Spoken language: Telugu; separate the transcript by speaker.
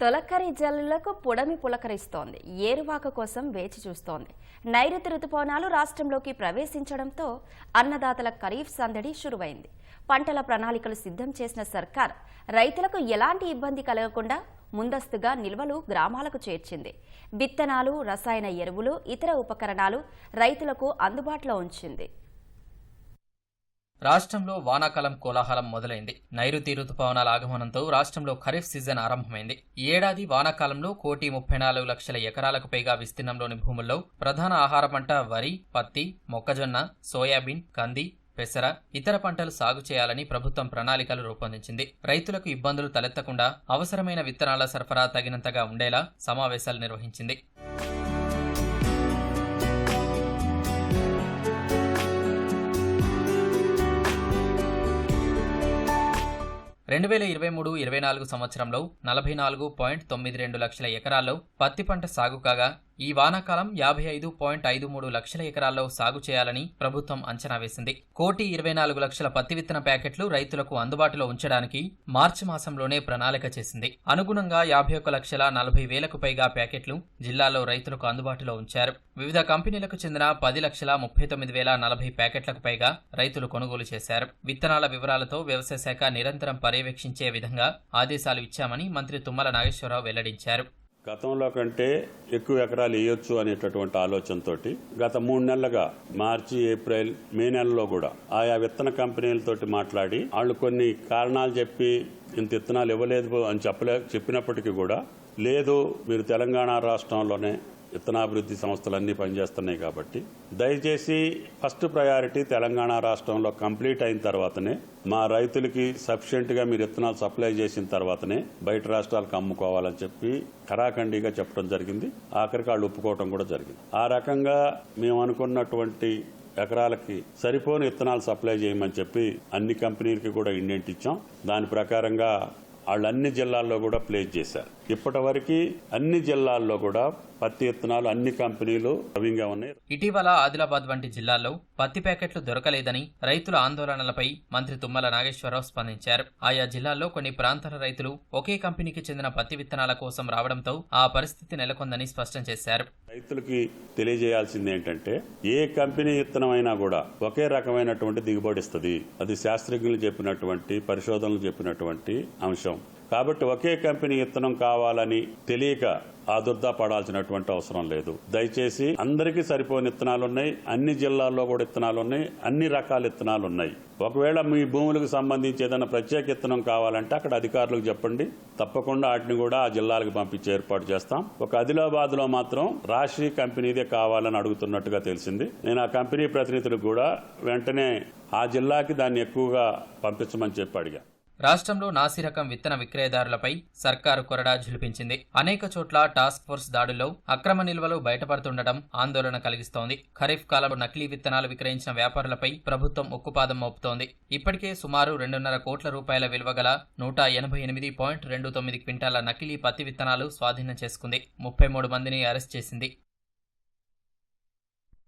Speaker 1: తొలకరి జల్లులకు పుడమి పులకరిస్తోంది. ఏరువాక కోసం వేచి చూస్తోంది. నైరుతి రుతుపవనాలు రాష్ట్రంలోకి ప్రవేశించడంతో అన్నదాతల ఖరీఫ్ సందడి షురువైంది. పంటల ప్రణాళికలు సిద్ధం చేసిన సర్కార్ రైతులకు ఎలాంటి ఇబ్బంది కలగకుండా ముందస్తుగా నిల్వలు గ్రామాలకు చేర్చింది. విత్తనాలు రసాయన ఎరువులు ఇతర ఉపకరణాలు రైతులకు అందుబాటులో ఉంచింది.
Speaker 2: రాష్ట్రంలో వానాకాలం కోలాహలం మొదలైంది. నైరుతి రుతుపవనాల ఆగమనంతో రాష్ట్రంలో ఖరీఫ్ సీజన్ ఆరంభమైంది. ఈ ఏడాది వానాకాలంలో కోటి ముప్పై నాలుగు లక్షల ఎకరాలకు పైగా విస్తీర్ణంలోని భూముల్లో ప్రధాన ఆహార పంట వరి పత్తి మొక్కజొన్న సోయాబీన్ కంది పెసర ఇతర పంటలు సాగు చేయాలని ప్రభుత్వం ప్రణాళికలు రూపొందించింది. రైతులకు ఇబ్బందులు తలెత్తకుండా అవసరమైన విత్తనాల సరఫరా తగినంతగా ఉండేలా సమావేశాలు నిర్వహించింది. రెండు వేల ఇరవై మూడు ఇరవై నాలుగు సంవత్సరంలో నలభై నాలుగు పాయింట్ తొమ్మిది రెండు లక్షల ఎకరాల్లో పత్తి పంట సాగు కాగా ఈ వానాకాలం యాభై ఐదు పాయింట్ ఐదు మూడు లక్షల ఎకరాల్లో సాగు చేయాలని ప్రభుత్వం అంచనా వేసింది. కోటి ఇరవై నాలుగు లక్షల పత్తి విత్తన ప్యాకెట్లు రైతులకు అందుబాటులో ఉంచడానికి మార్చి మాసంలోనే ప్రణాళిక చేసింది. అనుగుణంగా యాభై ఒక్క లక్షల నలభై వేలకు పైగా ప్యాకెట్లు జిల్లాలో రైతులకు అందుబాటులో ఉంచారు. వివిధ కంపెనీలకు చెందిన పది లక్షల ముప్పై తొమ్మిది వేల నలభై ప్యాకెట్లకు పైగా రైతులు కొనుగోలు చేశారు. విత్తనాల వివరాలతో వ్యవసాయ శాఖ నిరంతరం పర్యవేక్షించే విధంగా ఆదేశాలు ఇచ్చామని మంత్రి తుమ్మల నాగేశ్వరరావు వెల్లడించారు.
Speaker 3: గతంలో కంటే ఎక్కువ ఎకరాలు వేయొచ్చు అనేటటువంటి ఆలోచనతో గత మూడు నెలలుగా మార్చి ఏప్రిల్ మే నెలలో కూడా ఆయా విత్తన కంపెనీలతోటి మాట్లాడి వాళ్ళు కొన్ని కారణాలు చెప్పి ఇంత విత్తనాలు ఇవ్వలేదు అని చెప్పలే చెప్పినప్పటికీ కూడా లేదు. మీరు తెలంగాణ రాష్ట్రంలోనే విత్తనాభివృద్ధి సంస్థలన్నీ పనిచేస్తున్నాయి కాబట్టి దయచేసి ఫస్ట్ ప్రయారిటీ తెలంగాణ రాష్ట్రంలో కంప్లీట్ అయిన తర్వాతనే మా రైతులకి సఫిషియెంట్గా మీరు విత్తనాలు సప్లై చేసిన తర్వాతనే బయట రాష్ట్రాలకు అమ్ముకోవాలని చెప్పి కరాఖండిగా చెప్పడం జరిగింది. ఆఖరికి వాళ్ళు ఒప్పుకోవడం కూడా జరిగింది. ఆ రకంగా మేము అనుకున్నటువంటి ఎకరాలకి సరిపోని విత్తనాలు సప్లై చేయమని చెప్పి అన్ని కంపెనీలకి కూడా ఇండెంట్ ఇచ్చాం దాని ప్రకారంగా వాళ్ళు అన్ని జిల్లాల్లో కూడా ప్లేస్ చేశారు. ఇప్పటి వరకు అన్ని జిల్లాల్లో కూడా పత్తి విత్తనాలు అన్ని కంపెనీలు రవింగా ఉన్నాయి.
Speaker 2: ఇటీవల ఆదిలాబాద్ వంటి జిల్లాల్లో పత్తి ప్యాకెట్లు దొరకలేదని రైతుల ఆందోళనలపై మంత్రి తుమ్మల నాగేశ్వరరావు స్పందించారు. ఆయా జిల్లాల్లో కొన్ని ప్రాంతాల రైతులు ఒకే కంపెనీకి చెందిన పత్తి విత్తనాల కోసం రావడంతో ఆ పరిస్థితి నెలకొందని స్పష్టం చేశారు.
Speaker 3: రైతులకి తెలియజేయాల్సింది ఏంటంటే ఏ కంపెనీ విత్తనం అయినా కూడా ఒకే రకమైనటువంటి దిగుబడి ఇస్తుంది. అది శాస్త్రజ్ఞులు చెప్పినటువంటి పరిశోధనలు చెప్పినటువంటి అంశం. కాబట్టి ఒకే కంపెనీ విత్తనం కావాలని తెలియక ఆదుర్దా పడాల్సినటువంటి అవసరం లేదు. దయచేసి అందరికీ సరిపోని విత్తనాలు ఉన్నాయి అన్ని జిల్లాల్లో కూడా విత్తనాలు ఉన్నాయి అన్ని రకాల విత్తనాలు ఉన్నాయి ఒకవేళ మీ భూములకు సంబంధించి ఏదైనా ప్రత్యేక విత్తనం కావాలంటే అక్కడ అధికారులకు చెప్పండి. తప్పకుండా వాటిని కూడా ఆ జిల్లాలకు పంపించే ఏర్పాటు చేస్తాం. ఒక ఆదిలాబాద్లో మాత్రం రాశి కంపెనీదే కావాలని అడుగుతున్నట్టుగా తెలిసింది. నేను ఆ కంపెనీ ప్రతినిధులకు కూడా వెంటనే ఆ జిల్లాకి దాన్ని ఎక్కువగా పంపించమని చెప్పి అడిగాను
Speaker 2: రాష్ట్రంలో నాసిరకం విత్తన విక్రయదారులపై సర్కారు కొరడా ఝులిపించింది. అనేక చోట్ల టాస్క్ ఫోర్స్ దాడుల్లో అక్రమ నిల్వలు బయటపడుతుండటం ఆందోళన కలిగిస్తోంది. ఖరీఫ్ కాలంలో నకిలీ విత్తనాలు విక్రయించిన వ్యాపారులపై ప్రభుత్వం ఉక్కుపాదం మోపుతోంది. ఇప్పటికే సుమారు రెండున్నర కోట్ల రూపాయల విలువ గల నూట ఎనభై ఎనిమిది పాయింట్ రెండు తొమ్మిది క్వింటాల నకిలీ పత్తి విత్తనాలు స్వాధీనం చేసుకుంది. ముప్పై మూడు మందిని అరెస్ట్ చేసింది.